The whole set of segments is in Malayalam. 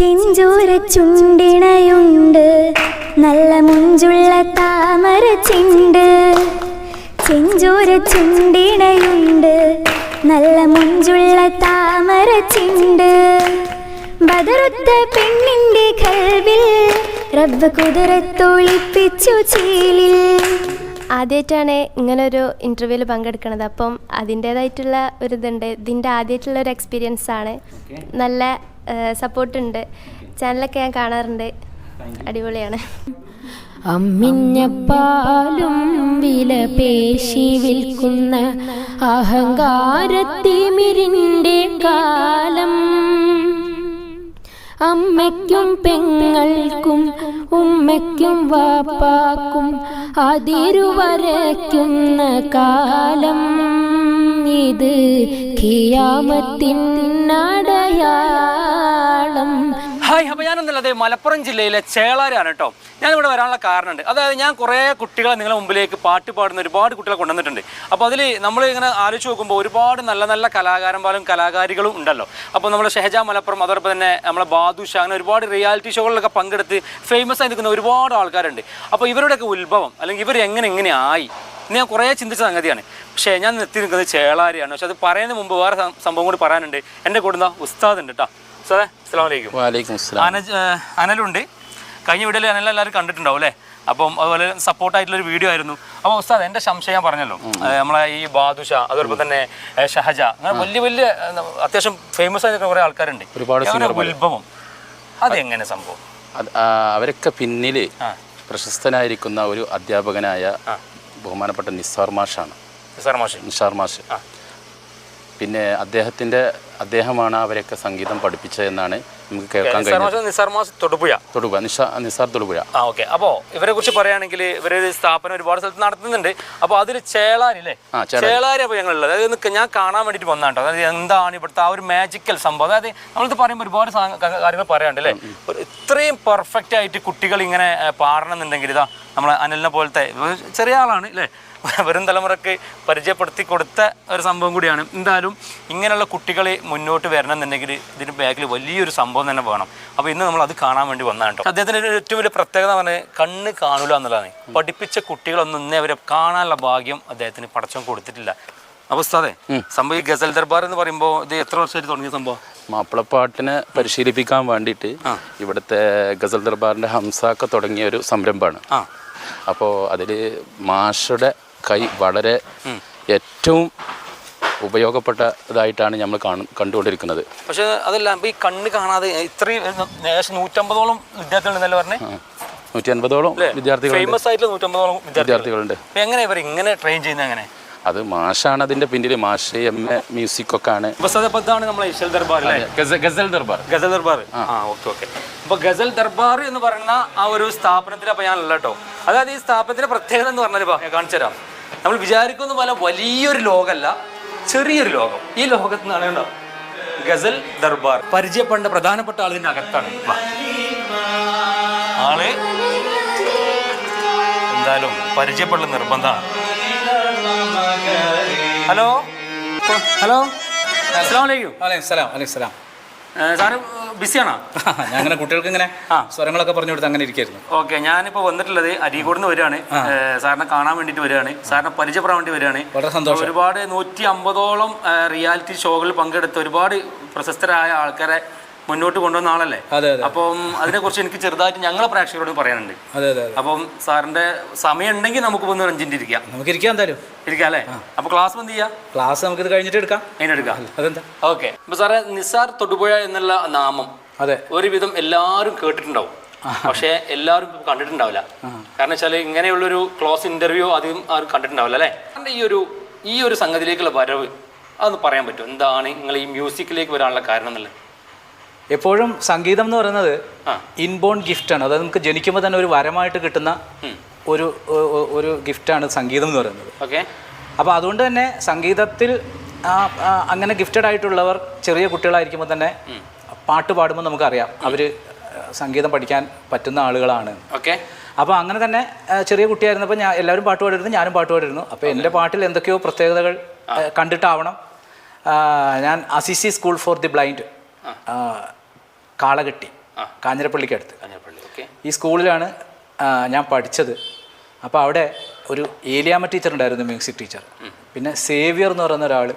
ചെഞ്ചോര ചുണ്ടിണയുണ്ട്. നല്ല മുഞ്ചുള്ള താമര ചിണ്ട്. ചെഞ്ചോര ചുണ്ടിണയുണ്ട്. നല്ല മുഞ്ചുള്ള താമര ചിണ്ട്. ബദറുത്ത പെണ്ണിന്റെ കൽവിൽ റബ്ബ് കുതിരത്തൊളിപ്പിച്ചു ചീലിൽ. ആദ്യമായിട്ടാണ് ഇങ്ങനൊരു ഒരു ഇന്റർവ്യൂവിൽ പങ്കെടുക്കുന്നത് അപ്പം അതിന്റേതായിട്ടുള്ള ഒരു ഇതുണ്ട്. ഇതിന്റെ ആദ്യമായിട്ടുള്ള ഒരു എക്സ്പീരിയൻസ് ആണ്. നല്ല സപ്പോർട്ട് ഉണ്ട്. ചാനലൊക്കെ ഞാൻ കാണാറുണ്ട്. അടിപൊളിയാണ്. അമ്മിഞ്ഞപ്പാലും വില പേശി വിൽക്കുന്ന അഹങ്കാരത്തിമിരിന്റെ കാലം. അമ്മയ്ക്കും പെങ്ങൾക്കും ഉമ്മയ്ക്കും വാപ്പാക്കും അതിരുവരയ്ക്കുന്ന കാലം ഇത് ഖിയാമത്തിനടയാളം ഹായ് അപ്പോൾ ഞാനൊന്നുമില്ല അതെ മലപ്പുറം ജില്ലയിലെ ചേളാരാണ് കേട്ടോ ഞാനിവിടെ വരാനുള്ള കാരണമുണ്ട്. അതായത് ഞാൻ കുറേ കുട്ടികളെ നിങ്ങളുടെ മുമ്പിലേക്ക് പാട്ട് പാടുന്ന ഒരുപാട് കുട്ടികളെ കൊണ്ടുവന്നിട്ടുണ്ട്. അപ്പോൾ അതിൽ നമ്മൾ ഇങ്ങനെ ആലോചിച്ച് നോക്കുമ്പോൾ ഒരുപാട് നല്ല നല്ല കലാകാരന്മാരും കലാകാരികളും ഉണ്ടല്ലോ. അപ്പോൾ നമ്മൾ ഷെഹജ മലപ്പുറം അതോടൊപ്പം തന്നെ നമ്മളെ ബാദുഷ അങ്ങനെ ഒരുപാട് റിയാലിറ്റി ഷോകളിലൊക്കെ പങ്കെടുത്ത് ഫേമസ് ആയി നിൽക്കുന്ന ഒരുപാട് ആൾക്കാരുണ്ട്. അപ്പോൾ ഇവരുടെയൊക്കെ ഉത്ഭവം അല്ലെങ്കിൽ ഇവർ എങ്ങനെ എങ്ങനെ ആയി? ഞാൻ കുറേ ചിന്തിച്ച സംഗതിയാണ്. പക്ഷേ ഞാൻ എത്തി നിൽക്കുന്നത് ചേളാരിയാണ്. പക്ഷെ അത് പറയുന്നതിന് മുമ്പ് വേറെ സംഭവം കൂടി പറയാനുണ്ട്. എന്റെ കൂടുന്ന ഉസ്താദ് ഉണ്ട് കേട്ടോ ഉസ്താദേ അസ്സലാമലൈക്കും വലൈക്കും അനജ് അനലുണ്ട്. കഴിഞ്ഞ വീഡിയോയിൽ അനൽ എല്ലാവരും കണ്ടിട്ടുണ്ടാവും അല്ലേ? അപ്പം അതുപോലെ സപ്പോർട്ട് സപ്പോർട്ടായിട്ടുള്ളൊരു വീഡിയോ ആയിരുന്നു. അപ്പോൾ ഉസ്താദ് എന്റെ സംശയം ഞാൻ പറഞ്ഞല്ലോ. നമ്മളെ ഈ ബാദുഷ അതോടൊപ്പം തന്നെ ഷഹജ അങ്ങനെ വലിയ വലിയ അത്യാവശ്യം ഫേമസ് ആയിട്ട് കുറേ ആൾക്കാരുണ്ട്. ഒരുപാട്. ഉത്ഭവം? അതെങ്ങനെ സംഭവം? അവരൊക്കെ പിന്നിൽ പ്രശസ്തനായിരിക്കുന്ന ഒരു അധ്യാപകനായ ബഹുമാനപ്പെട്ട നിസാർ മാഷാണ്. നിസാർ മാഷ്. നിസാർ മാഷ്. പിന്നെ അദ്ദേഹത്തിന്റെ അദ്ദേഹമാണ് അവരെയൊക്കെ സംഗീതം പഠിപ്പിച്ചതെന്നാണ് നമുക്ക് കേൾക്കാൻ കഴിയുന്നത് നിസാർ മാഷ് തൊടുപുഴ. തൊടുപുഴ നിസാ നിസാർ തൊടുപുഴ. ആ ഓക്കെ അപ്പോൾ ഇവരെ കുറിച്ച് പറയുകയാണെങ്കിൽ ഇവരൊരു സ്ഥാപനം ഒരുപാട് സ്ഥലത്ത് നടത്തുന്നുണ്ട്. അപ്പോൾ അതിൽ ചേളാരി അല്ലേ ചേളാരി. അപ്പൊ അപ്പോൾ ഞങ്ങളുള്ളത്. അതായത് ഞാൻ കാണാൻ വേണ്ടിയിട്ട് വന്നാണ് കേട്ടോ അതായത് എന്താണ് ഇവിടുത്തെ ആ ഒരു മാജിക്കൽ സംഭവം? അതായത് നമ്മളിത് പറയുമ്പോൾ ഒരുപാട് കാര്യങ്ങൾ പറയാണ്ട് അല്ലേ? ഇത്രയും പെർഫെക്റ്റ് ആയിട്ട് കുട്ടികൾ ഇങ്ങനെ പാടണം പാടണമെന്നുണ്ടെങ്കിൽ ഇതാ നമ്മളെ അനലിനെ പോലത്തെ ഇവർ ചെറിയ ആളാണ് അല്ലേ? വരും തലമുറയ്ക്ക് പരിചയപ്പെടുത്തി കൊടുത്ത ഒരു സംഭവം കൂടിയാണ്. എന്തായാലും ഇങ്ങനെയുള്ള കുട്ടികളെ മുന്നോട്ട് വരണം എന്നുണ്ടെങ്കിൽ ഇതിന് ബാക്കിൽ വലിയൊരു സംഭവം തന്നെ വേണം. അപ്പോൾ ഇന്ന് നമ്മൾ അത് കാണാൻ വേണ്ടി വന്നതാണ് കേട്ടോ. അദ്ദേഹത്തിന്റെ ഒരു ഏറ്റവും വലിയ പ്രത്യേകത പറഞ്ഞാൽ കണ്ണ് കാണൂല എന്നുള്ളതാണ്. പഠിപ്പിച്ച കുട്ടികളൊന്നും ഇന്നേ അവരെ കാണാനുള്ള ഭാഗ്യം അദ്ദേഹത്തിന് പടച്ചം കൊടുത്തിട്ടില്ല. അപ്പോൾ സംഭവം ഈ ഗസൽ ദർബാർ എന്ന് പറയുമ്പോൾ ഇത് എത്ര വർഷമായിട്ട് തുടങ്ങിയ സംഭവം? മാപ്പിളപ്പാട്ടിനെ പരിശീലിപ്പിക്കാൻ വേണ്ടിയിട്ട് ഇവിടുത്തെ ഗസൽ ദർബാറിന്റെ ഹംസ ഒക്കെ തുടങ്ങിയ ഒരു സംരംഭമാണ്. അപ്പോൾ അതിൽ മാഷയുടെ കൈ വളരെ ഏറ്റവും ഉപയോഗപ്പെട്ടതായിട്ടാണ് നമ്മൾ കാണും കണ്ടുകൊണ്ടിരിക്കുന്നത്. പക്ഷേ അതല്ല ഈ കണ്ണ് കാണാതെ ഇത്രയും ഏകദേശം നൂറ്റമ്പതോളം വിദ്യാർത്ഥികളുണ്ടെന്നല്ലേ പറഞ്ഞേ? നൂറ്റി അൻപതോളം വിദ്യാർത്ഥികൾ ഫേമസ് ആയിട്ടുള്ള നൂറ്റമ്പതോളം വിദ്യാർത്ഥികളുണ്ട്. എങ്ങനെ ഇവർ ഇങ്ങനെ ട്രെയിൻ ചെയ്യുന്നത് എങ്ങനെ അത് മാഷാണ് അതിന്റെ പിന്നിൽ മാഷ് എം എ മ്യൂസിക് ഒക്കെ ആണ്. ഗസൽ ദർബാർ. ഗസൽ ദർബാർ. ആ. Okay okay. അപ്പൊ ഗസൽ ദർബാർ എന്ന് പറയുന്ന ആ ഒരു സ്ഥാപനത്തിൽ അപ്പൊ ഞാനല്ലോ കേട്ടോ. അതായത് ഈ സ്ഥാപനത്തിന്റെ പ്രത്യേകത എന്ന് പറഞ്ഞാൽ കാണിച്ചു തരാം നമ്മൾ വിചാരിക്കുന്ന പോലെ വലിയൊരു ലോകമല്ല ചെറിയൊരു ലോകം. ഈ ലോകത്ത് നിന്നാണ് കേട്ടോ ഗസൽ ദർബാർ. പരിചയപ്പെടേണ്ട പ്രധാനപ്പെട്ട ആളിന് അകത്താണ്. ആൾ എന്തായാലും പരിചയപ്പെടൽ നിർബന്ധമാണ്. ഹലോ? ഹലോ? അസ്സാം വലൈക്കും അലൈഹി സ്വലാം അലൈഹി സ്വലാം സാറ് ബിസിയാണോ? ഞാൻ അങ്ങനെ കുട്ടികൾക്ക് ഇങ്ങനെ ആ. സ്വരങ്ങളൊക്കെ പറഞ്ഞു കൊടുത്ത് അങ്ങനെ ഇരിക്കായിരുന്നു. ഓക്കെ ഞാനിപ്പോൾ വന്നിട്ടുള്ളത് അരീക്കോട് നിന്ന് വരികയാണ് സാറിനെ കാണാൻ വേണ്ടിയിട്ട് വരികയാണ്. സാറിനെ പരിചയപ്പെടാൻ വേണ്ടി വരികയാണ്. വളരെ സന്തോഷം. ഒരുപാട് നൂറ്റി അമ്പതോളം റിയാലിറ്റി ഷോകളിൽ പങ്കെടുത്ത് ഒരുപാട് പ്രശസ്തരായ ആൾക്കാരെ മുന്നോട്ട് കൊണ്ടുവന്ന ആളല്ലേ. അപ്പം അതിനെക്കുറിച്ച് എനിക്ക് ചെറുതായിട്ട് ഞങ്ങളെ പ്രേക്ഷകരോട് പറയാനുണ്ട്. അപ്പം സാറിന്റെ സമയം ഉണ്ടെങ്കിൽ നമുക്ക് ഒന്ന് റഞ്ചിന്റെ ഇരിക്കാം. നമുക്ക് ഇരിക്കാം എന്തായാലും. ഇരിക്കാം അല്ലേ? അപ്പൊ ക്ലാസ് എന്ത് ചെയ്യാം? ക്ലാസ് നമുക്ക് ഇത് കഴിഞ്ഞിട്ട് എടുക്കാം. എടുക്കാം അതെന്താ? ഓക്കെ. അപ്പൊ സാറേ നിസാർ തൊടുപുഴ എന്നുള്ള നാമം അതെ. ഒരുവിധം എല്ലാവരും കേട്ടിട്ടുണ്ടാവും. പക്ഷേ എല്ലാവരും കണ്ടിട്ടുണ്ടാവില്ല. കാരണം വെച്ചാൽ ഇങ്ങനെയുള്ളൊരു ക്ലോസ് ഇന്റർവ്യൂ അധികം ആരും കണ്ടിട്ടുണ്ടാവില്ല അല്ലേ? ഈ ഒരു ഈ ഒരു സംഗതിയിലേക്കുള്ള വരവ് അതൊന്ന് പറയാൻ പറ്റുമോ? എന്താണ് നിങ്ങൾ ഈ മ്യൂസിക്കിലേക്ക് വരാനുള്ള കാരണം എന്നുള്ളത്? എപ്പോഴും സംഗീതം എന്ന് പറയുന്നത് ഇൻബോൺ ഗിഫ്റ്റാണ് അതായത് നമുക്ക് ജനിക്കുമ്പോൾ തന്നെ ഒരു വരമായിട്ട് കിട്ടുന്ന ഒരു ഒരു ഗിഫ്റ്റാണ് സംഗീതം എന്ന് പറയുന്നത്. ഓക്കെ. അപ്പോൾ അതുകൊണ്ട് തന്നെ സംഗീതത്തിൽ അങ്ങനെ ഗിഫ്റ്റഡ് ആയിട്ടുള്ളവർ ചെറിയ കുട്ടികളായിരിക്കുമ്പോൾ തന്നെ പാട്ട് പാടുമ്പോൾ നമുക്കറിയാം അവർ സംഗീതം പഠിക്കാൻ പറ്റുന്ന ആളുകളാണ്. ഓക്കെ. അപ്പോൾ അങ്ങനെ തന്നെ ചെറിയ കുട്ടിയായിരുന്നപ്പോൾ ഞാൻ എല്ലാവരും പാട്ട് പാടിയിരുന്നു ഞാനും പാട്ട് പാടിയിരുന്നു. അപ്പോൾ എന്റെ പാട്ടിൽ എന്തൊക്കെയോ പ്രത്യേകതകൾ കണ്ടിട്ടാവണം. ഞാൻ Assisi school for the blind. Kalaketti കാഞ്ഞിരപ്പള്ളിക്ക് അടുത്ത് കാഞ്ഞിരപ്പള്ളി ഈ സ്കൂളിലാണ് ഞാൻ പഠിച്ചത്. അപ്പോൾ അവിടെ ഒരു ഏലിയാമ ടീച്ചർ ഉണ്ടായിരുന്നു മ്യൂസിക് ടീച്ചർ. പിന്നെ സേവിയർ എന്ന് പറയുന്ന ഒരാൾ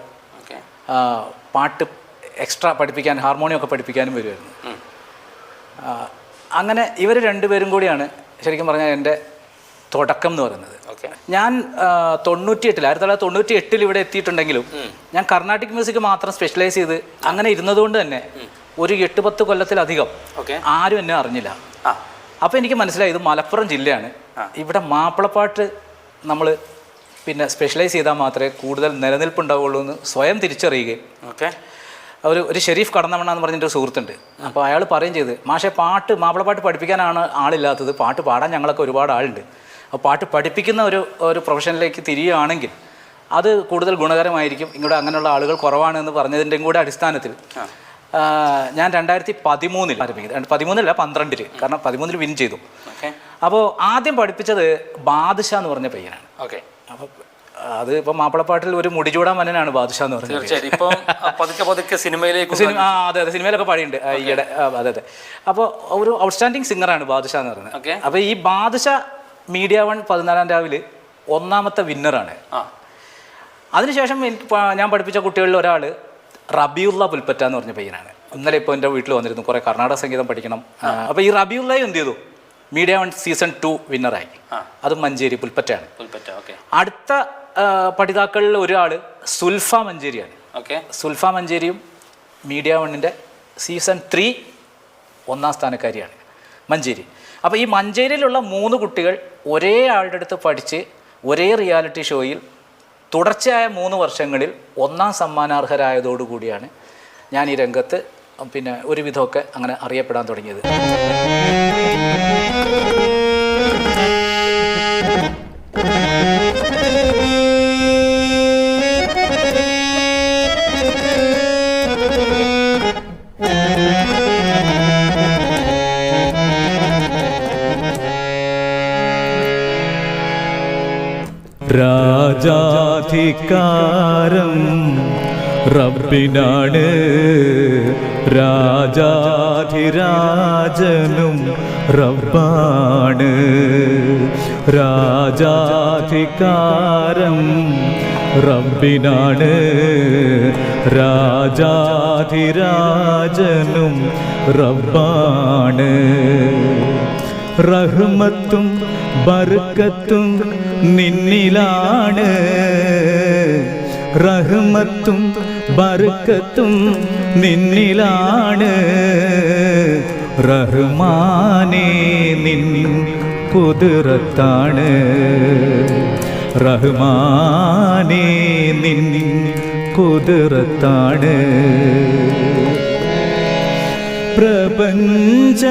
പാട്ട് എക്സ്ട്രാ പഠിപ്പിക്കാൻ ഹാർമോണിയം ഒക്കെ പഠിപ്പിക്കാനും വരുമായിരുന്നു അങ്ങനെ ഇവർ രണ്ടുപേരും കൂടിയാണ് ശരിക്കും പറഞ്ഞാൽ എന്റെ തുടക്കം എന്ന് പറയുന്നത്. ഞാൻ തൊണ്ണൂറ്റി എട്ടിൽ ആയിരത്തി തൊള്ളായിരത്തി തൊണ്ണൂറ്റി എട്ടിൽ ഇവിടെ എത്തിയിട്ടുണ്ടെങ്കിലും ഞാൻ കർണാട്ടിക് മ്യൂസിക് മാത്രം സ്പെഷ്യലൈസ് ചെയ്ത് അങ്ങനെ ഇരുന്നതുകൊണ്ട് തന്നെ ഒരു എട്ട് പത്ത് കൊല്ലത്തിലധികം. ഓക്കെ. ആരും എന്നെ അറിഞ്ഞില്ല. അപ്പോൾ എനിക്ക് മനസ്സിലായി ഇത് മലപ്പുറം ജില്ലയാണ്. ഇവിടെ മാപ്പിളപ്പാട്ട് നമ്മൾ പിന്നെ സ്പെഷ്യലൈസ് ചെയ്താൽ മാത്രമേ കൂടുതൽ നിലനിൽപ്പുണ്ടാവുള്ളൂ എന്ന് സ്വയം തിരിച്ചറിയുകയും. ഓക്കെ. ഒരു ഒരു ഷെരീഫ് കടന്നവണ്ണെന്ന് പറഞ്ഞിട്ട് ഒരു സുഹൃത്തുണ്ട്. അപ്പോൾ അയാൾ പറയും ചെയ്ത് മാഷെ പാട്ട് മാപ്പിളപ്പാട്ട് പഠിപ്പിക്കാനാണ് ആളില്ലാത്തത്. പാട്ട് പാടാൻ ഞങ്ങളൊക്കെ ഒരുപാട് ആളുണ്ട്. അപ്പോൾ പാട്ട് പഠിപ്പിക്കുന്ന ഒരു ഒരു പ്രൊഫഷനിലേക്ക് തിരിയുകയാണെങ്കിൽ അത് കൂടുതൽ ഗുണകരമായിരിക്കും. ഇങ്ങോട്ട് അങ്ങനെയുള്ള ആളുകൾ കുറവാണ് എന്ന് പറഞ്ഞതിന്റെയും കൂടെ അടിസ്ഥാനത്തിൽ ഞാൻ രണ്ടായിരത്തി പതിമൂന്നിൽ ആരംഭിക്കുന്നത് പതിമൂന്നില്ല പന്ത്രണ്ടിൽ കാരണം പതിമൂന്നിൽ വിൻ ചെയ്തു. ഓക്കെ. അപ്പോൾ ആദ്യം പഠിപ്പിച്ചത് ബാദുഷ എന്ന് പറഞ്ഞ പയ്യനാണ്. ഓക്കെ. അപ്പോൾ അത് ഇപ്പൊ മാപ്പിളപ്പാട്ടിൽ ഒരു മുടിചൂടാൻ മനനാണ് ബാദുഷ എന്ന് പറഞ്ഞത്. സിനിമയിലേക്ക് സിനിമ അതെ അതെ. സിനിമയിലൊക്കെ പാടിയുണ്ട് ഈയിടെ അതെ അതെ. അപ്പോൾ ഒരു ഔട്ട്സ്റ്റാൻഡിങ് സിംഗറാണ് ബാദുഷ എന്ന് പറയുന്നത്. അപ്പൊ അപ്പോൾ ഈ ബാദുഷ മീഡിയ വൺ പതിനാലാം രാവിലെ ഒന്നാമത്തെ വിന്നറാണ് ആ. അതിനുശേഷം എനിക്ക് ഞാൻ പഠിപ്പിച്ച കുട്ടികളിൽ ഒരാൾ റബിയുള്ള പുൽപ്പറ്റ എന്ന് പറഞ്ഞ പയ്യനാണ്. ഇന്നലെ ഇപ്പോൾ എന്റെ വീട്ടിൽ വന്നിരുന്നു. കുറേ കർണാടക സംഗീതം പഠിക്കണം. അപ്പോൾ ഈ റബിയുള്ള എന്ത് ചെയ്തു? മീഡിയ വൺ സീസൺ ടു വിന്നറായി അത് മഞ്ചേരി പുൽപ്പറ്റയാണ്. അടുത്ത പഠിതാക്കളിൽ ഒരാൾ സുൽഫ മഞ്ചേരിയാണ്. ഓക്കെ. സുൽഫ മഞ്ചേരിയും മീഡിയ വണ്ണിന്റെ സീസൺ ത്രീ ഒന്നാം സ്ഥാനക്കാരിയാണ് മഞ്ചേരി. അപ്പോൾ ഈ മഞ്ചേരിയിലുള്ള മൂന്ന് കുട്ടികൾ ഒരേ ആളുടെ അടുത്ത് പഠിച്ച് ഒരേ റിയാലിറ്റി ഷോയിൽ തുടർച്ചയായ മൂന്ന് വർഷങ്ങളിൽ ഒന്നാം സമ്മാനാർഹരായതോടുകൂടിയാണ് ഞാൻ ഈ രംഗത്ത് പിന്നെ ഒരുവിധമൊക്കെ അങ്ങനെ അറിയപ്പെടാൻ തുടങ്ങിയത്. രാജാധികാരം റബ്ബിനാണ്. രാജാധിരാജനും റബ്ബാണ്. രാജാധികാരം റബ്ബിനാണ്. രാജാധിരാജനും റബ്ബാണ്. റഹ്മത്തും ബർക്കത്തും നിന്നിലാണ്. റഹ്മത്തും ബർക്കത്തും നിന്നിലാണ്. റഹ്മാനേ നിൻ കുതിരത്താണ്. റഹ്മാനേ നിൻ കുതിരത്താണ്. പ്രപഞ്ചമാകെ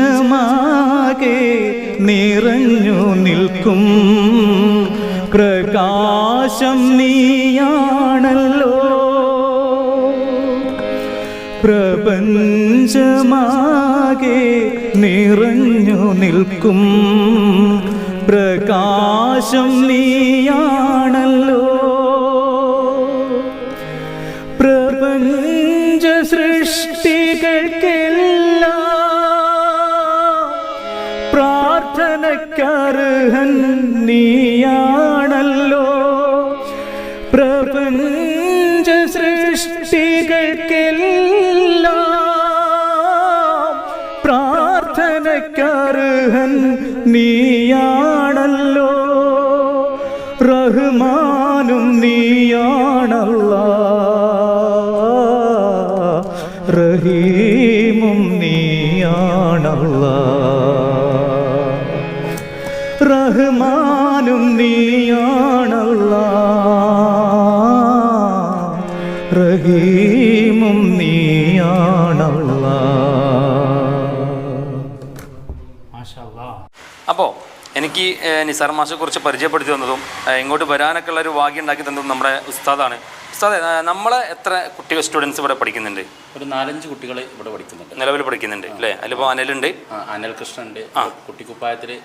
നിറഞ്ഞു നിൽക്കും. പ്രകാശം നീയാണല്ലോ. പ്രപഞ്ചമാകെ നിറഞ്ഞു നിൽക്കും. പ്രകാശം നീയാണല്ലോ. പ്രപഞ്ച സൃഷ്ടികൾക്കെല്ലാം പ്രാർത്ഥനക്കർഹൻ നീയാണല്ലോ. പ്രപഞ്ച സൃഷ്ടികൾക്കെല്ലാം പ്രാർത്ഥനക്കർഹൻ നീയാണല്ലോ റഹ്മാനും നീയാണല്ല. റഹീമും നിസാർ മാഷെ കുറിച്ച് പരിചയപ്പെടുത്തി തന്നതും ഇങ്ങോട്ട് വരാനൊക്കെ ഉള്ള ഒരു ഭാഗ്യം ഉണ്ടാക്കി തന്നതും നമ്മുടെ ഉസ്താദാണ്. ഉസ്താദെ നമ്മളെ എത്ര കുട്ടികൾ സ്റ്റുഡൻസ് ഇവിടെ പഠിക്കുന്നുണ്ട്? ഒരു നാലഞ്ച് കുട്ടികൾ ഇവിടെ പഠിക്കുന്നുണ്ട്. നിലവിൽ പഠിക്കുന്നുണ്ട് അല്ലേ? അതിലിപ്പോൾ അനിലുണ്ട്? ആ, ഉണ്ട്. കൃഷ്ണനുണ്ട് കുട്ടിക്കുപ്പായത്തിൽ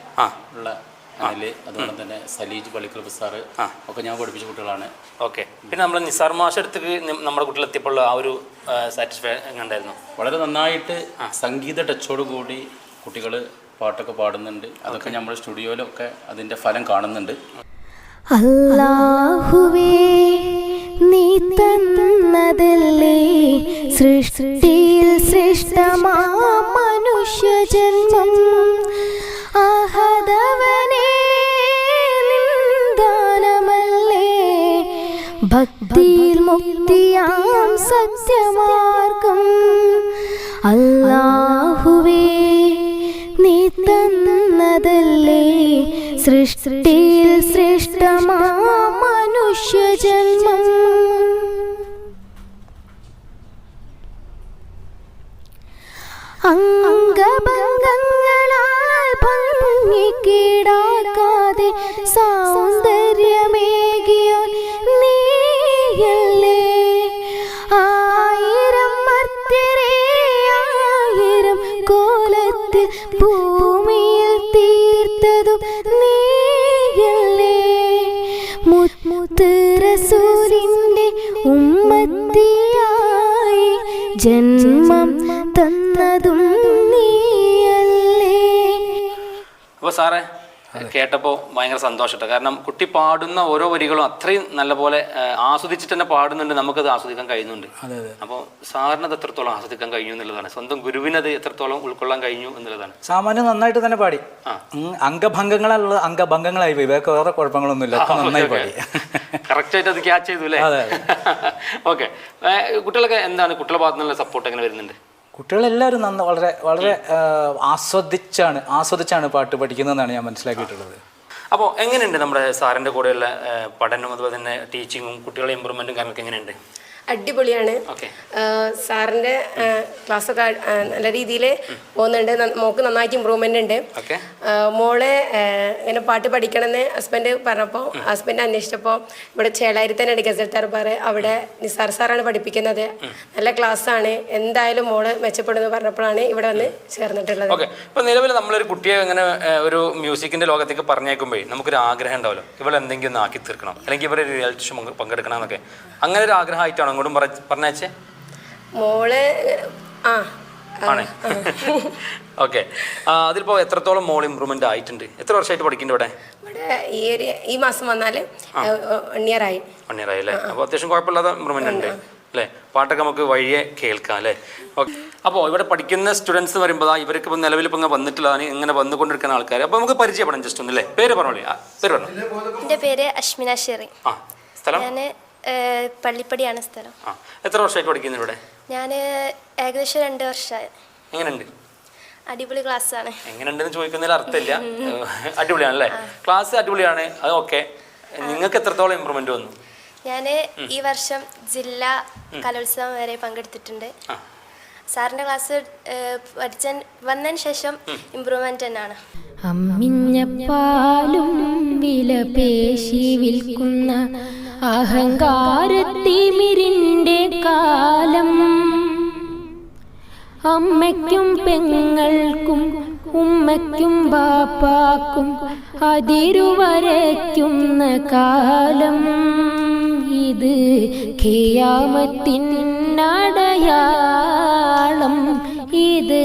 ഉള്ള അനിൽ അതുപോലെ തന്നെ സലീജ് പള്ളിക്കൽ സാറ് ഒക്കെ ഞാൻ പഠിപ്പിച്ച കുട്ടികളാണ്. ഓക്കെ. പിന്നെ നമ്മൾ നിസാർ മാഷ അടുത്തേക്ക് നി- നമ്മുടെ കുട്ടികളെത്തിയപ്പോൾ ആ ഒരു സാറ്റിസ്ഫൈ ഉണ്ടായിരുന്നു വളരെ നന്നായിട്ട് സംഗീത ടച്ചോട് കൂടി കുട്ടികൾ പാട്ടൊക്കെ പാടുന്നുണ്ട്. അതൊക്കെ നമ്മൾ സ്റ്റുഡിയോയിലൊക്കെ അതിന്റെ ഫലം കാണുന്നുണ്ട്. അല്ലാഹുവേ നീ തന്നതല്ലേ? സൃഷ്ടിയിൽ ശ്രേഷ്ഠമാ മനുഷ്യജന്മം. ആഹതവനേ നിന്ദാനമല്ലേ? ഭക്തിയിൽ മുക്തിയാം സത്യമാർഗം. അല്ലാഹുവേ തന്നതല്ലേ? സൃഷ്ടിയിൽ ശ്രേഷ്ഠമാ മനുഷ്യജന്മം. അംഗഭംഗങ്ങളാൽ ജന്മം തന്നതും നീയല്ലേ? അപ്പോൾ സാറേ കേട്ടപ്പോൾ ഭയങ്കര സന്തോഷമുണ്ട് കാരണം കുട്ടി പാടുന്ന ഓരോ വരികളും അത്രയും നല്ലപോലെ ആസ്വദിച്ചിട്ട് തന്നെ പാടുന്നുണ്ട് നമുക്കത് ആസ്വദിക്കാൻ കഴിയുന്നുണ്ട്. അപ്പോൾ സാറിനത് എത്രത്തോളം ആസ്വദിക്കാൻ കഴിഞ്ഞു എന്നുള്ളതാണ്. സ്വന്തം ഗുരുവിനത് എത്രത്തോളം ഉൾക്കൊള്ളാൻ കഴിഞ്ഞു എന്നുള്ളതാണ്. സാമാന്യം നന്നായിട്ട് തന്നെ പാടി. അംഗഭംഗങ്ങളുള്ള അംഗഭംഗങ്ങളായി പോയി വേറെ വേറെ കുഴപ്പങ്ങളൊന്നുമില്ല. നന്നായി പാടി. കറക്റ്റായിട്ട് അത് ക്യാച്ച് ചെയ്തു അല്ലേ? ഓക്കെ. കുട്ടികളൊക്കെ എന്താണ്? കുട്ടികളുടെ ഭാഗത്തുനിന്നുള്ള സപ്പോർട്ട് എങ്ങനെ വരുന്നുണ്ട്? കുട്ടികളെല്ലാവരും നന്ന വളരെ വളരെ ആസ്വദിച്ചാണ് ആസ്വദിച്ചാണ് പാട്ട് പഠിക്കുന്നതെന്നാണ് ഞാൻ മനസ്സിലാക്കിയിട്ടുള്ളത്. അപ്പോൾ എങ്ങനെയുണ്ട് നമ്മുടെ സാറിന്റെ കൂടെയുള്ള പഠനം പഠനവും അതുപോലെ തന്നെ ടീച്ചിങ്ങും കുട്ടികളെ ഇമ്പ്രൂവ്മെന്റും കാര്യങ്ങളൊക്കെ എങ്ങനെയുണ്ട്? അടിപൊളിയാണ്. സാറിന്റെ ക്ലാസ് ആ, നല്ല രീതിയിൽ പോകുന്നുണ്ട്. മോക്ക് നന്നായിട്ട് ഇമ്പ്രൂവ്മെന്റ് ഉണ്ട്. മോളെ ഇങ്ങനെ പാട്ട് പഠിക്കണമെന്ന് ഹസ്ബൻഡ് പറഞ്ഞപ്പോൾ ഹസ്ബൻഡ് അന്വേഷിച്ചപ്പോൾ ഇവിടെ ചേളാരി തന്നെ ഗസൽ ദർബാർ അവിടെ നിസാർ സാറാണ് പഠിപ്പിക്കുന്നത്. നല്ല ക്ലാസ് ആണ് എന്തായാലും മോൾ മെച്ചപ്പെടുന്നു പറഞ്ഞപ്പോഴാണ് ഇവിടെ വന്ന് ചേർന്നിട്ടുള്ളത്. ഇപ്പൊ നിലവിൽ നമ്മളൊരു കുട്ടിയെ ഇങ്ങനെ ഒരു മ്യൂസിക്കിന്റെ ലോകത്തേക്ക് പറഞ്ഞേക്കുമ്പോഴേ നമുക്കൊരു ആഗ്രഹം ഉണ്ടാവല്ലോ. ഇവളെന്തെങ്കിലും ഒന്ന് ആക്കി തീർക്കണം. അല്ലെങ്കിൽ ഇവരെ റിയാലിറ്റി ഷോ പങ്കെടുക്കണം എന്നൊക്കെ. അങ്ങനെ ഒരു ആഗ്രഹമായിട്ടാണോ അങ്ങോട്ടും പറ- പറഞ്ഞേച്ചേ മോൾ ആ ആണ്. ഓക്കെ. അതിലിപ്പോ എത്രത്തോളം മോൾ ഇമ്പ്രൂവ്മെന്റ് ആയിട്ടുണ്ട്? എത്ര വർഷമായിട്ട് പഠിക്കുന്നുണ്ട് ഇവിടെ? ഇവിടെ ഈ ഒരു ഈ മാസം വന്നാൽ വൺ ഇയർ ആയി. വൺ ഇയർ ആയില്ലേ അപ്പോൾ അത്യാവശ്യം കുഴപ്പമില്ലാത്ത ഇമ്പ്രൂവ്മെന്റ് ഉണ്ട് അല്ലേ? പാട്ടൊക്കെ നമുക്ക് വഴിയെ കേൾക്കാം അല്ലേ? ഓക്കെ. അപ്പോൾ ഇവിടെ പഠിക്കുന്ന സ്റ്റുഡൻസ് എന്ന് പറയുമ്പോൾ ഇവർക്ക് ഇപ്പം നിലവിൽ ഇപ്പം ഇങ്ങനെ വന്നിട്ടുള്ളതാണ് ഇങ്ങനെ വന്നുകൊണ്ടിരിക്കുന്ന ആൾക്കാർ അപ്പോൾ നമുക്ക് പരിചയപ്പെടാം ജസ്റ്റ് ഒന്ന് അല്ലേ പേര് പറഞ്ഞോളൂ. പേര് പറഞ്ഞു. എന്റെ പേര് അശ്മിന ഷെറി ആ സ്ഥലം? ഞാൻ പള്ളിപ്പടിയാണ് സ്ഥലം. ആ എത്ര വർഷമായിട്ട് പഠിക്കുന്നു ഇവിടെ? ഞാൻ ഏകദേശം രണ്ട് വർഷമായി. എങ്ങനെയുണ്ട് അടിപൊളി ക്ലാസ് ആണ് എങ്ങനെയുണ്ടെന്ന് ചോദിക്കുന്നതിൽ അർത്ഥമില്ല. അടിപൊളിയാണ് അല്ലേ ക്ലാസ് അടിപൊളിയാണ് അത് ഓക്കെ. നിങ്ങൾക്ക് എത്രത്തോളം ഇമ്പ്രൂവ്മെന്റ് വന്നു? ഞാൻ ഈ വർഷം ജില്ലാ കലോത്സവം വരെ പങ്കെടുത്തിട്ടുണ്ട്. സാറിന്റെ ക്ലാസ് പഠിച്ച വന്നതിന് ശേഷം ഇമ്പ്രൂവ്മെന്റ് തന്നെയാണ് അമ്മിഞ്ഞപ്പാലും വില പേശി വിൽക്കുന്ന അഹങ്കാരത്തിമിരിന്റെ കാലം. അമ്മയ്ക്കും പെങ്ങൾക്കും ഉമ്മയ്ക്കും ബാപ്പാക്കും അതിരുവരയ്ക്കുന്ന കാലം. ഇത് ഖിയാമത്തിനടയാളം ഇത്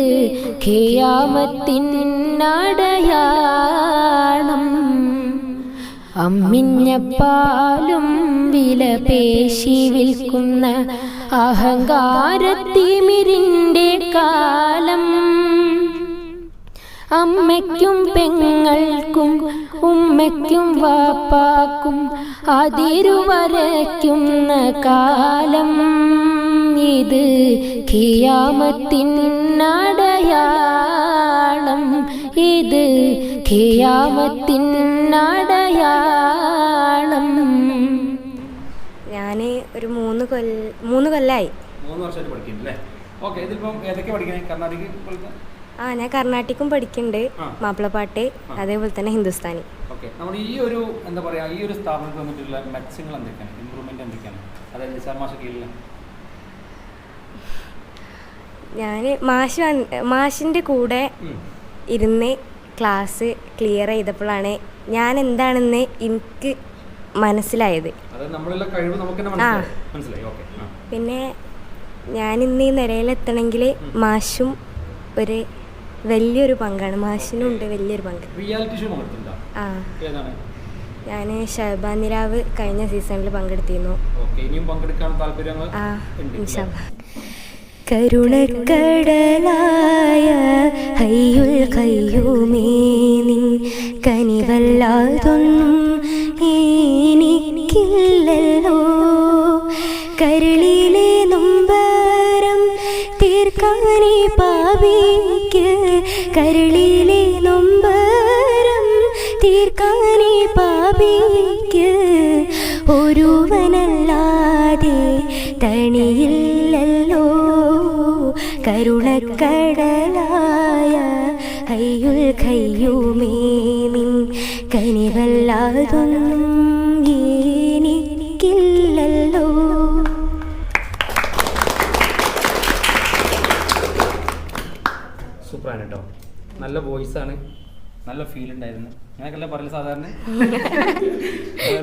ഖിയാമത്തിനടയാളം അമ്മിഞ്ഞപ്പാലും വില പേശി വിൽക്കുന്ന അഹങ്കാരത്തിമിരിന്റെ കാലം. അമ്മയ്ക്കും പെങ്ങൾക്കും ഉമ്മയ്ക്കും വാപ്പാക്കും അതിരുവരയ്ക്കുന്ന കാലം. ഇത് ഖിയാമത്തിനടയാളം ഇത് ഖിയാമത്തിനടയാളം ഞാൻ ഒരു മൂന്ന് കൊല്ല മൂന്ന് കൊല്ലായി. മൂന്ന് വർഷമായിട്ട് ഓക്കെ ഇതിപ്പം ഏതൊക്കെ പഠിക്കണേ? കർണാടക ആ ഞാൻ കർണാട്ടിക്കും പഠിക്കുന്നുണ്ട്. മാപ്പിളപ്പാട്ട് അതേപോലെ തന്നെ ഹിന്ദുസ്ഥാനി. ഓക്കെ നമ്മുടെ ഈ ഒരു എന്താ ഈ ഒരു സ്ഥാപനത്തിൽ വന്നിട്ടുള്ള മെച്ചങ്ങൾ എന്തൊക്കെയാണ്? ഇമ്പ്രൂവ്മെന്റ് എന്തൊക്കെയാണ്? അതായത് നിസാർ മാഷ കീഴിൽ ഞാൻ മാഷ് മാഷിന്റെ മാഷിന്റെ കൂടെ ഇരുന്ന് ക്ലാസ് ക്ലിയർ ചെയ്തപ്പോഴാണ് ഞാൻ എന്താണെന്ന് എനിക്ക് മനസ്സിലായത്. ആ. പിന്നെ ഞാൻ ഇന്ന് ഈ നിലയിലെത്തണമെങ്കിൽ മാഷും ഒരു വലിയൊരു പങ്കാണ്. മാഷിനും ഉണ്ട് വലിയൊരു പങ്ക്. ആ. ഞാൻ ഞാൻ ഷഹബാൻ നിലാവ് കഴിഞ്ഞ സീസണിൽ പങ്കെടുത്തിരുന്നു. ആ ഇൻഷാല്ല. കരുണക്കടലായ ഹയ്യുൽ കയ്യൂമേ കനിവല്ലാതൊന്നും എനിക്കില്ലല്ലോ. കരളിലെ നൊമ്പരം തീർക്കാനേ പാപിക്ക് കരളിലെ നൊമ്പരം തീർക്കാനേ പാപിക്ക് ഒരുവനല്ലാതെ തണിയില്ലല്ലോ കരുണക്കടലായ കയ്യുൽ കയ്യുമേ നിൻ കനിവല്ലാതൊന്നും എനിക്കില്ലല്ലോ സൂപ്പറാണ് കേട്ടോ നല്ല വോയിസ് ആണ് നല്ല ഫീൽ ഉണ്ടായിരുന്നു. ഞാനൊക്കെ പറയൽ സാധാരണ?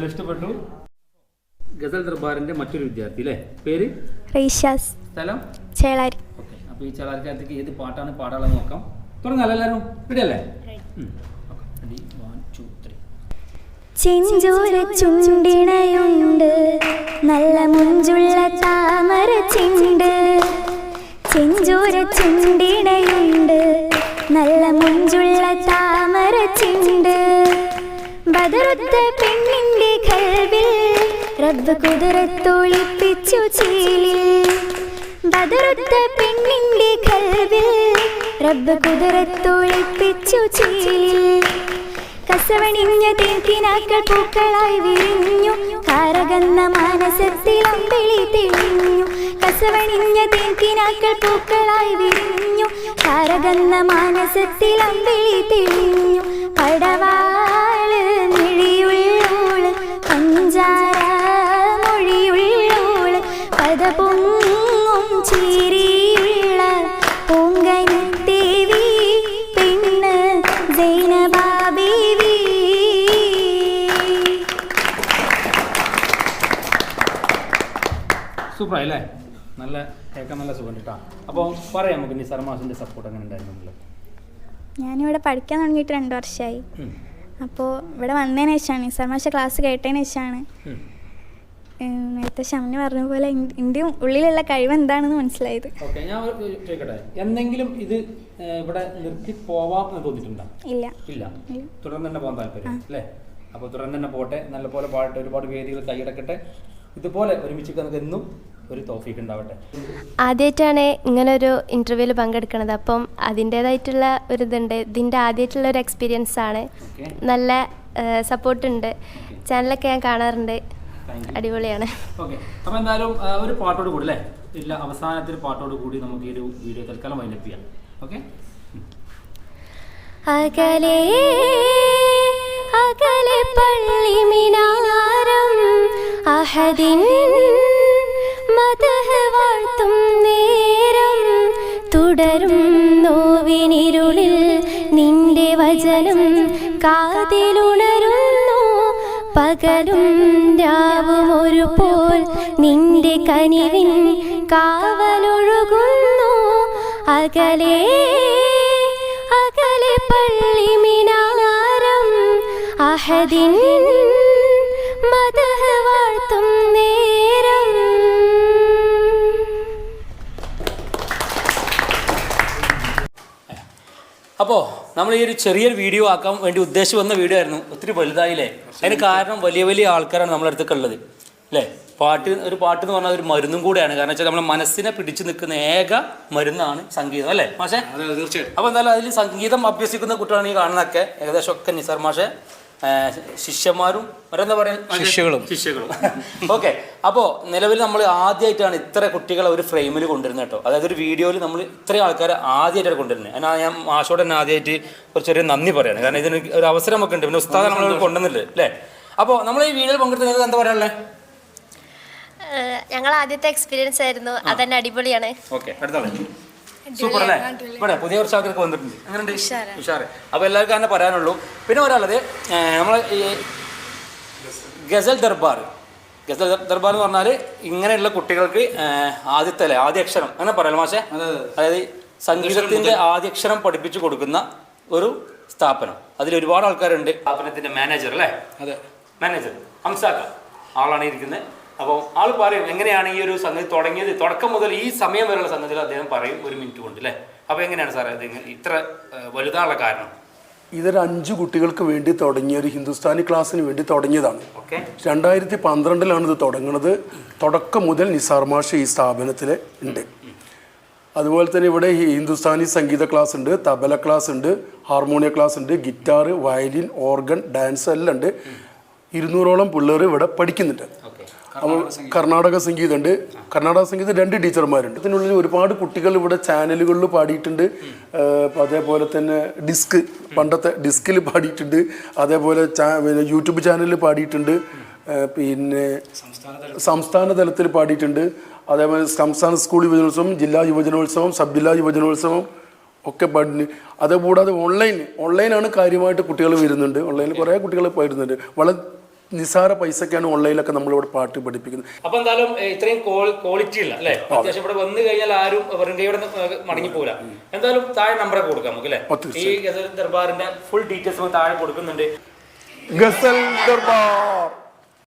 ഇഷ്ടപ്പെട്ടു. ഗസൽ ദർബാറിന്റെ മറ്റൊരു വിദ്യാർത്ഥി അല്ലേ? പേര്? സ്ഥലം? ചേളാരി. അപ്പോൾ ഈ ചലാർക്കാരത്തേക്ക് ഏത് പാട്ടാണ് പാടാളെന്ന് നോക്കാം. തുടങ്ങാം എല്ലാവരും? റെഡിയല്ലേ? റെഡി വൺ ടു ത്രീ ചെഞ്ചോര ചുണ്ടിണയുണ്ട്. നല്ല മുഞ്ചുള്ള താമര ചെണ്ട്. ചെഞ്ചോര ചുണ്ടിണയുണ്ട്. നല്ല മുഞ്ചുള്ള താമര ചെണ്ട്. ബദറുത്ത പെണ്ണിന്റെ കൽവിൽ റബ്ബ് കുതിരത്തൊളിപ്പിച്ചു ചീലിൽ. ബദറുത്ത പെണ്ണിന്റെ കൽവിൽ റബ്ബ് കുതിരത്തൊഴിപ്പിച്ചു ചീലിൽ. കസവണിഞ്ഞ തേക്കിനാക്കൾ പൂക്കളായി വിരിഞ്ഞു. കാരകന്ന മാനസത്തിൽ അമ്പിളി തെളിഞ്ഞു. കസവണിഞ്ഞ തേക്കിനാക്കൾ പൂക്കളായി വിരിഞ്ഞു. കാരകന്ന മാനസത്തിൽ അമ്പിളി തെളിഞ്ഞു. പടവാൾ സൂപ്പറായി അല്ലേ? നല്ല കേൾക്കാൻ നല്ല സുഖം കേട്ടോ. അപ്പോൾ പറയാം നമുക്ക് നിസാർ മാസിന്റെ സപ്പോർട്ട് എങ്ങനെ ഉണ്ടായിരുന്നു. ഞാനിവിടെ പഠിക്കാൻ തുടങ്ങിയിട്ട് രണ്ട് വർഷമായി. അപ്പോൾ ഇവിടെ വന്നതിന് ശേഷമാണ് നിസാർ മാഷ ക്ലാസ് കേട്ടതിന് ശേഷമാണ്. നേരത്തെ ഷംന പറഞ്ഞ പോലെ എന്റെ ഉള്ളിലുള്ള കഴിവ് എന്താണെന്ന് മനസ്സിലായത്. ഓക്കെ ഞാൻ ചോദിക്കട്ടെ? എന്തെങ്കിലും ഇത് ഇവിടെ നിർത്തി പോവാം എന്ന് തോന്നിയിട്ടുണ്ടോ? ഇല്ല. ഇല്ല. തുടർന്ന് തന്നെ പോകാൻ താല്പര്യം അല്ലേ? അപ്പോൾ തുടർന്ന് തന്നെ പോട്ടെ. നല്ലപോലെ പാടട്ടെ ഒരുപാട് വേദികൾ കൈയടക്കട്ടെ. ഇതുപോലെ ഒരുമിച്ച് നമുക്ക് എന്നും ഒരു തോഫീക്ക് ഉണ്ടാവട്ടെ. ആദ്യമായിട്ടാണ് ഇങ്ങനെ ഒരു ഇന്റർവ്യൂവിൽ പങ്കെടുക്കുന്നത് അപ്പം അതിന്റേതായിട്ടുള്ള ഒരു ഇതുണ്ട്. ഇതിന്റെ ആദ്യമായിട്ടുള്ള ഒരു എക്സ്പീരിയൻസ് ആണ്. നല്ല സപ്പോർട്ട് ഉണ്ട്. ചാനലൊക്കെ ഞാൻ കാണാറുണ്ട്. അടിപൊളിയാണ്. ഓക്കെ അപ്പോൾ എന്തായാലും ഒരു പാട്ടോട് കൂടി അല്ലേ? ഇല്ല അവസാനത്തിൽ പാട്ടോട് കൂടി നമുക്ക് ഈ ഒരു വീഡിയോ തൽക്കാലം വൈൻഡപ്പ് ചെയ്യാം. ഓക്കെ അകലെ അകലെ പള്ളി മിനാരം അഹദിൻ മതഹ് വാഴ്ത്തും നേരം തുടരും നോവിനിരുളിൽ നിന്റെ വചനം കാതിലുണരുന്നു. പകലും രാവും ഒരുപോൽ നിന്റെ കനിവിൻ കാവലൊഴുകുന്നു. അകലേ അഹദിൻ മതഹ് വാഴ്ത്തും നേരം. അപ്പോൾ നമ്മൾ ഈ ഒരു ചെറിയൊരു വീഡിയോ ആക്കാൻ വേണ്ടി ഉദ്ദേശിച്ച് വന്ന വീഡിയോ ആയിരുന്നു. ഒത്തിരി വലുതായില്ലേ? അതിന് കാരണം വലിയ വലിയ ആൾക്കാരാണ് നമ്മളെ അടുത്തൊക്കെ ഉള്ളത്. അല്ലേ പാട്ട് ഒരു പാട്ട് എന്ന് പറഞ്ഞാൽ ഒരു മരുന്നും കൂടെയാണ്. കാരണം വെച്ചാൽ നമ്മുടെ മനസ്സിനെ പിടിച്ചു നിൽക്കുന്ന ഏക മരുന്നാണ് സംഗീതം അല്ലേ? മാഷേ? അതെ തീർച്ചയായിട്ടും. അപ്പോൾ എന്തായാലും അതിൽ സംഗീതം അഭ്യസിക്കുന്ന കുട്ടികളാണ് ഈ കാണുന്നതൊക്കെ. ഏകദേശം ഒക്കെ നിസാർ മാഷെ. ശിഷ്യന്മാരും മറ്റെന്താ പറയുക ശിഷ്യകളും. ശിഷ്യകളും. ഓക്കെ. അപ്പോൾ നിലവിൽ നമ്മൾ ആദ്യമായിട്ടാണ് ഇത്ര കുട്ടികളെ ഒരു ഫ്രെയിമിൽ കൊണ്ടുവരുന്നത് കേട്ടോ. അതായത് ഒരു വീഡിയോയിൽ നമ്മൾ ഇത്രയും ആൾക്കാരെ ആദ്യമായിട്ടാണ് കൊണ്ടുവരുന്നത്. എന്നാ ഞാൻ മാഷോട് തന്നെ ആദ്യമായിട്ട് ഒരു ചെറിയ നന്ദി പറയാണ്. കാരണം ഇതിന് ഒരു അവസരം നമുക്ക് ഉണ്ട്. പിന്നെ ഉസ്താദ് നമ്മൾ കൊണ്ടുവന്നില്ലേ? അല്ലേ? അപ്പോൾ നമ്മൾ ഈ വീഡിയോയിൽ പങ്കെടുത്തത് എന്താ പറയാനുള്ളത് ഞങ്ങൾ ആദ്യത്തെ എക്സ്പീരിയൻസ് ആയിരുന്നു. അതന്നെ അടിപൊളിയാണ്. ഓക്കെ അടുത്താളെ സൂപ്പർ അല്ലേ? ഇവിടെ പുതിയ കുറച്ച് ആൾക്കാർക്ക് വന്നിട്ടുണ്ട്. അങ്ങനെയുണ്ട്. ഉഷാറ്. അപ്പോൾ എല്ലാവർക്കും തന്നെ പറയാനുള്ളൂ. പിന്നെ ഒരാളത് നമ്മൾ ഈ ഗസൽ ദർബാർ. ഗസൽ ദർബാർ എന്ന് പറഞ്ഞാൽ ഇങ്ങനെയുള്ള കുട്ടികൾക്ക് ആദ്യത്തെ അല്ലേ? ആദ്യ അക്ഷരം. അങ്ങനെ പറയാലോ മാഷേ. അതായത് സംഗീതത്തിന്റെ ആദ്യ അക്ഷരം പഠിപ്പിച്ചു കൊടുക്കുന്ന ഒരു സ്ഥാപനം. അതിൽ ഒരുപാട് ആൾക്കാരുണ്ട്. സ്ഥാപനത്തിന്റെ മാനേജർ അല്ലേ? അതെ. മാനേജർ ഹംസാക്ക. ആളാണ് ഇരിക്കുന്നത്. അപ്പോൾ ആൾ പറയും എങ്ങനെയാണ് ഈ ഒരു സംഗതി തുടങ്ങിയത്? തുടക്കം മുതൽ ഈ സമയം വരെയുള്ള സംഗതിയിൽ അദ്ദേഹം പറയും ഒരു മിനിറ്റ് കൊണ്ട് അല്ലേ അപ്പോൾ എങ്ങനെയാണ് സാറേ ഇത് ഇത്ര വലുതാനുള്ള കാരണം? ഇതൊരു അഞ്ച് കുട്ടികൾക്ക് വേണ്ടി തുടങ്ങിയ ഒരു ഹിന്ദുസ്ഥാനി ക്ലാസ്സിന് വേണ്ടി തുടങ്ങിയതാണ്. രണ്ടായിരത്തി പന്ത്രണ്ടിലാണ് ഇത് തുടങ്ങുന്നത്. തുടക്കം മുതൽ നിസാർ മാഷ് ഈ സ്ഥാപനത്തിൽ ഉണ്ട്. അതുപോലെ തന്നെ ഇവിടെ ഹിന്ദുസ്ഥാനി സംഗീത ക്ലാസ് ഉണ്ട് തബല ക്ലാസ് ഉണ്ട് ഹാർമോണിയ ക്ലാസ് ഉണ്ട് ഗിറ്റാർ വയലിൻ ഓർഗൻ ഡാൻസ് എല്ലാം ഉണ്ട്. ഇരുന്നൂറോളം പിള്ളേർ ഇവിടെ പഠിക്കുന്നുണ്ട്. കർണാടക സംഗീതം. ഉണ്ട് കർണാടക സംഗീതം രണ്ട് ടീച്ചർമാരുണ്ട്. ഇതിനുള്ളിൽ ഒരുപാട് കുട്ടികൾ ഇവിടെ ചാനലുകളിൽ പാടിയിട്ടുണ്ട്. അതേപോലെ തന്നെ ഡിസ്ക് പണ്ടത്തെ ഡിസ്കിൽ പാടിയിട്ടുണ്ട്. അതേപോലെ യൂട്യൂബ് ചാനലിൽ പാടിയിട്ടുണ്ട്. പിന്നെ സംസ്ഥാന തലത്തിൽ പാടിയിട്ടുണ്ട്. അതേപോലെ സംസ്ഥാന സ്കൂൾ യുവജനോത്സവം ജില്ലാ യുവജനോത്സവം സബ് ജില്ലാ യുവജനോത്സവം ഒക്കെ പാടിന് അതുകൂടാതെ ഓൺലൈൻ ഓൺലൈനാണ് കാര്യമായിട്ട് കുട്ടികൾ വരുന്നുണ്ട്. ഓൺലൈനിൽ കുറേ കുട്ടികൾ വരുന്നുണ്ട് വളരെ നിസ്സാര പൈസക്കാണ് ഓൺലൈനിലൊക്കെ നമ്മളിവിടെ പാട്ട് പഠിപ്പിക്കുന്നത്. അപ്പൊ എന്തായാലും ഇത്രയും ക്വാളിറ്റി ഇല്ല അല്ലേ? അത്യാവശ്യം ഇവിടെ വന്നു കഴിഞ്ഞാൽ ആരും ഇവിടെ മടങ്ങി പോകില്ല എന്തായാലും താഴെ നമ്പർ കൊടുക്കാം നമുക്ക് അല്ലേ ഈ ഗസൽ ദർബാറിന്റെ ഫുൾ ഡീറ്റെയിൽസ് താഴെ കൊടുക്കുന്നുണ്ട്. ഗസൽ ദർബാർ.